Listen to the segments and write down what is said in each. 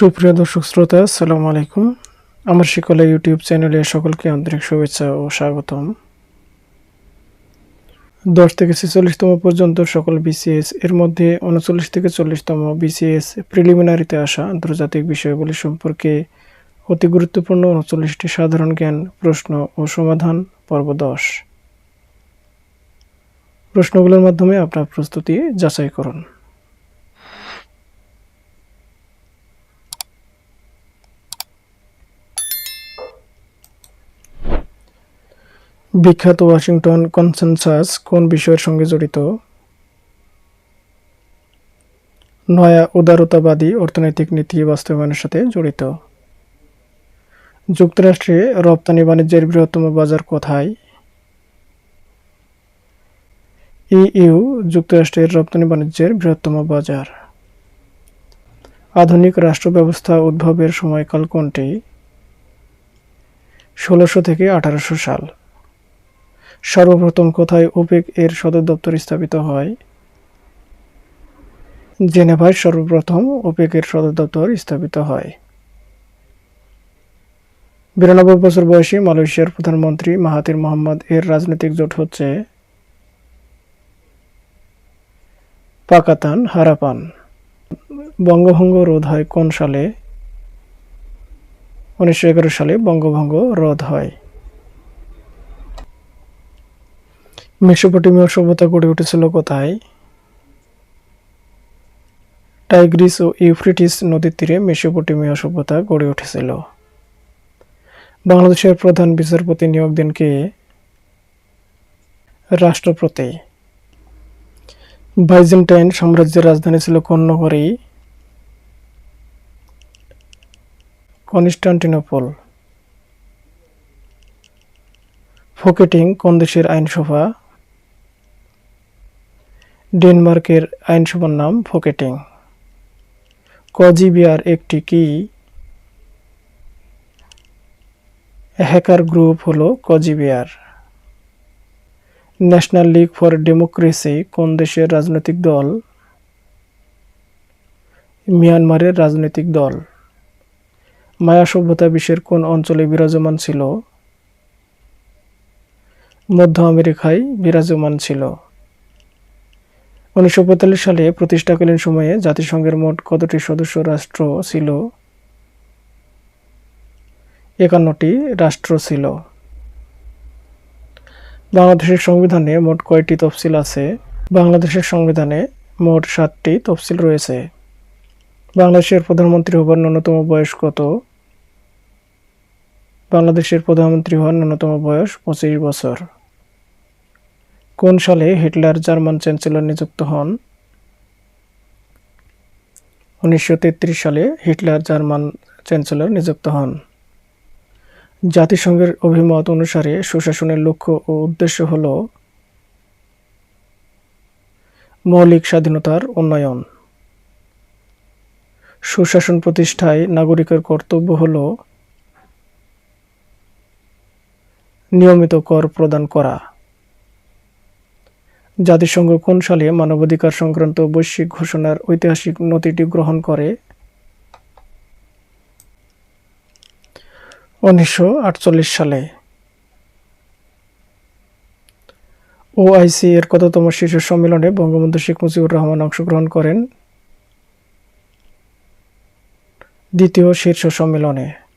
সুপ্রিয় দর্শক শ্রোতা, আসসালামু আলাইকুম। আমার শিকলা ইউটিউব চ্যানেলে সকলকে আন্তরিক শুভেচ্ছা ও স্বাগতম। দশ থেকে ছেচল্লিশতম পর্যন্ত সকল বিসিএস এর মধ্যে উনচল্লিশ থেকে চল্লিশতম বিসিএস প্রিলিমিনারিতে আসা আন্তর্জাতিক বিষয়গুলি সম্পর্কে অতি গুরুত্বপূর্ণ উনচল্লিশটি সাধারণ জ্ঞান, প্রশ্ন ও সমাধান, পর্ব দশ। প্রশ্নগুলোর মাধ্যমে আপনার প্রস্তুতি যাচাই করুন। বিখ্যাত ওয়াশিংটন কনসেনসাস কোন বিষয়ের সঙ্গে জড়িত? নয়া উদারতাবাদী অর্থনৈতিক নীতি বাস্তবায়নের সাথে জড়িত। যুক্তরাষ্ট্রে রপ্তানি বাণিজ্যের বৃহত্তম বাজার কোথায়? ইইউ, যুক্তরাষ্ট্রের রপ্তানি বাণিজ্যের বৃহত্তম বাজার। আধুনিক রাষ্ট্র ব্যবস্থা উদ্ভবের সময়কাল কোনটি? ষোলোশো থেকে আঠারোশো সাল। সর্বপ্রথম কোথায় ওপেক এর সদর দপ্তর স্থাপিত হয়? জেনেভায় সর্বপ্রথম ওপেক এর সদর দপ্তর স্থাপিত হয়। বিরানব্বই বছর বয়সী মালয়েশিয়ার প্রধানমন্ত্রী মাহাতির মোহাম্মদ এর রাজনৈতিক জোট হচ্ছে পাকাতান হারাপান। বঙ্গভঙ্গ রোধ হয় কোন সালে? উনিশশো এগারো সালে বঙ্গভঙ্গ রোধ হয়। মেসোপটেমীয় সভ্যতা গড়ে উঠেছিল কোথায়? টাইগ্রিস ও ইউফ্রিটিস নদীর তীরে মেসোপটেমীয় সভ্যতা গড়ে উঠেছিল। বাংলাদেশের প্রধান বিচারপতি নিয়োগ দেন কে? রাষ্ট্রপতি। বাইজেন্টাইন সাম্রাজ্যের রাজধানী ছিল কোন নগরী? কনস্টান্টিনোপল। ফোকেটিং কোন দেশের আইনসভা? ডেনমার্কের আইনসভার নাম ফোকেটিং কজিবিয়ার একটি কি? হ্যাকার গ্রুপ হলো কজিবিয়ার ন্যাশনাল লীগ ফর ডেমোক্রেসি, কোন দেশের রাজনৈতিক দল? মিয়ানমারের রাজনৈতিক দল। মায়া সভ্যতা বিশ্বের কোন অঞ্চলে বিরাজমান ছিল? মধ্য আমেরিকায় বিরাজমান ছিল। উনিশশো পঁয়তাল্লিশ সালে প্রতিষ্ঠাকালীন সময়ে জাতিসংঘের মোট কতটি সদস্য রাষ্ট্র ছিল? একান্নটি রাষ্ট্র ছিল। বাংলাদেশের সংবিধানে মোট কয়টি তফসিল আছে? বাংলাদেশের সংবিধানে মোট সাতটি তফসিল রয়েছে। বাংলাদেশের প্রধানমন্ত্রী হবার ন্যূনতম বয়স কত? বাংলাদেশের প্রধানমন্ত্রী হওয়ার ন্যূনতম বয়স পঁচিশ বছর। কোন সালে হিটলার জার্মান চ্যান্সেলর নিযুক্ত হন? উনিশশো তেত্রিশ সালে হিটলার জার্মান চ্যান্সেলর নিযুক্ত হন। জাতিসংঘের অভিমত অনুসারে সুশাসনের লক্ষ্য ও উদ্দেশ্য হল মৌলিক স্বাধীনতার উন্নয়ন। সুশাসন প্রতিষ্ঠায় নাগরিকের কর্তব্য হল নিয়মিত কর প্রদান করা। জাতিসংঘ কোন সালে মানবাধিকার সংক্রান্ত বৈশ্বিক ঘোষণার ঐতিহাসিক নথিটি গ্রহণ করে? উনিশশো আটচল্লিশ সালে। ওআইসি এর কততম শীর্ষ সম্মেলনে বঙ্গবন্ধু শেখ মুজিবুর রহমান অংশগ্রহণ করেন? দ্বিতীয় শীর্ষ সম্মেলনে।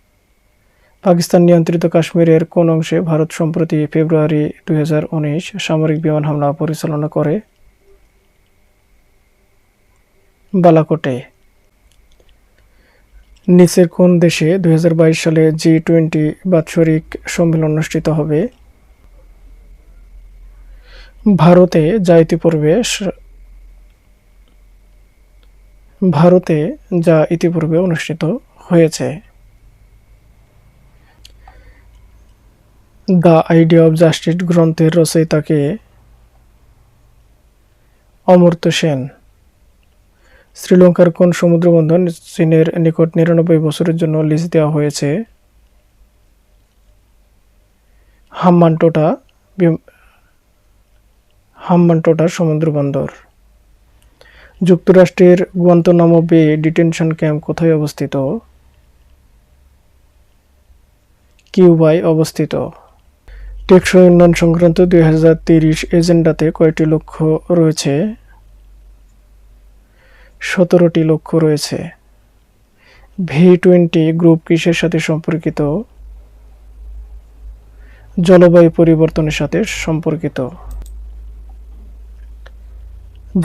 পাকিস্তান নিয়ন্ত্রিত কাশ্মীরের কোন অংশে ভারত সম্প্রতি ফেব্রুয়ারি দু হাজার উনিশ সামরিক বিমান হামলা পরিচালনা করে? বালাকোটে। নিচের কোন দেশে দু হাজার বাইশ সালে জি টোয়েন্টি বাৎসরিক সম্মেলন অনুষ্ঠিত হবে? ভারতে যা ইতিপূর্বে ভারতে যা ইতিপূর্বে অনুষ্ঠিত হয়েছে। দ্য আইডিয়া অব জাস্টিস গ্রন্থের রচয়িতাকে অমর্ত্য সেন। শ্রীলঙ্কার কোন সমুদ্রবন্দর চীনের নিকট নিরানব্বই বছরের জন্য লিজ দেওয়া হয়েছে? হাম্মানটোটা বিম- হাম্মানটোটার সমুদ্র বন্দর যুক্তরাষ্ট্রের গুয়ান্তনামো বে ডিটেনশন ক্যাম্প কোথায় অবস্থিত? কিউবায় অবস্থিত। টেকসই উন্নয়ন সংক্রান্ত দুই হাজার তিরিশ এজেন্ডাতে কয়টি লক্ষ্য রয়েছে? সতেরোটি লক্ষ্য রয়েছে। ভি টোয়েন্টি গ্রুপ কিসের সাথে সম্পর্কিত? জলবায়ু পরিবর্তনের সাথে সম্পর্কিত।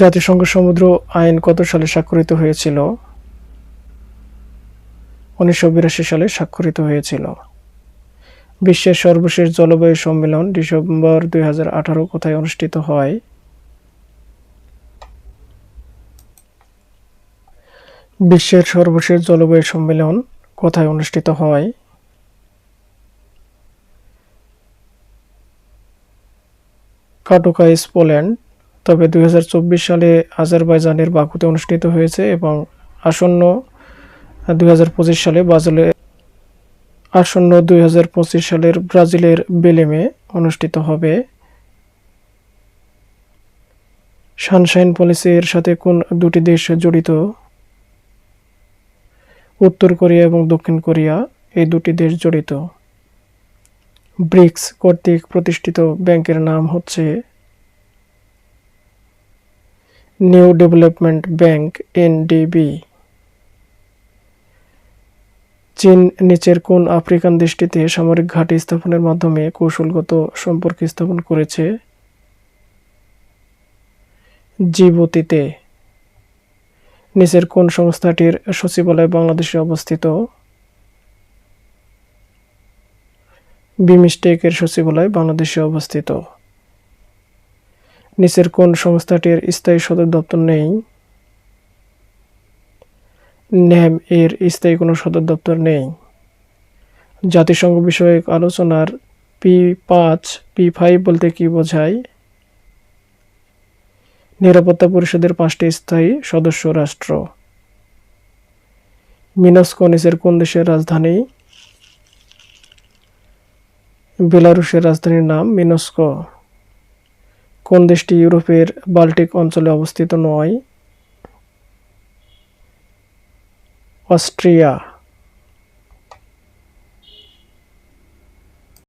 জাতিসংঘ সমুদ্র আইন কত সালে স্বাক্ষরিত হয়েছিল? উনিশশো বিরাশি সালে স্বাক্ষরিত হয়েছিল। বিশ্বের সর্বশেষ জলবায়ু সম্মেলন ডিসেম্বর দুই হাজার আঠারো কোথায় অনুষ্ঠিত হয়? বিশ্বের সর্বশেষ জলবায়ু সম্মেলন কোথায় অনুষ্ঠিত হয়? কাটোকাইস পোল্যান্ড, তবে দুই হাজার চব্বিশ সালে আজারবাইজানের বাকুতে অনুষ্ঠিত হয়েছে এবং আসন্ন দুই হাজার পঁচিশ সালে বাজলে আসন্ন দু হাজার পঁচিশ সালের ব্রাজিলের বেলেমে অনুষ্ঠিত হবে। সানশাইন পলিসির সাথে কোন দুটি দেশ জড়িত? উত্তর কোরিয়া এবং দক্ষিণ কোরিয়া এই দুটি দেশ জড়িত। ব্রিক্স কর্তৃক প্রতিষ্ঠিত ব্যাংকের নাম হচ্ছে নিউ ডেভেলপমেন্ট ব্যাংক এনডিবি চীন নিচের কোন আফ্রিকান দেশটিতে সামরিক ঘাঁটি স্থাপনের মাধ্যমে কৌশলগত সম্পর্ক স্থাপন করেছে? জিবুতিতে। নিচের কোন সংস্থাটির সচিবালয় বাংলাদেশে অবস্থিত? বিমস্টেকের সচিবালয় বাংলাদেশে অবস্থিত। নিচের কোন সংস্থাটির স্থায়ী সদর দপ্তর নেই? ন্যাম এর স্থায়ী কোনো সদর দপ্তর নেই। জাতিসংঘ বিষয়ক আলোচনার পি পাঁচ, পি ফাইভ বলতে কি বোঝায়? নিরাপত্তা পরিষদের পাঁচটি স্থায়ী সদস্য রাষ্ট্র। মিনস্কো নিচের কোন দেশের রাজধানী? বেলারুশের রাজধানীর নাম মিনস্কো। কোন দেশটি ইউরোপের বাল্টিক অঞ্চলে অবস্থিত নয়? অস্ট্রিয়া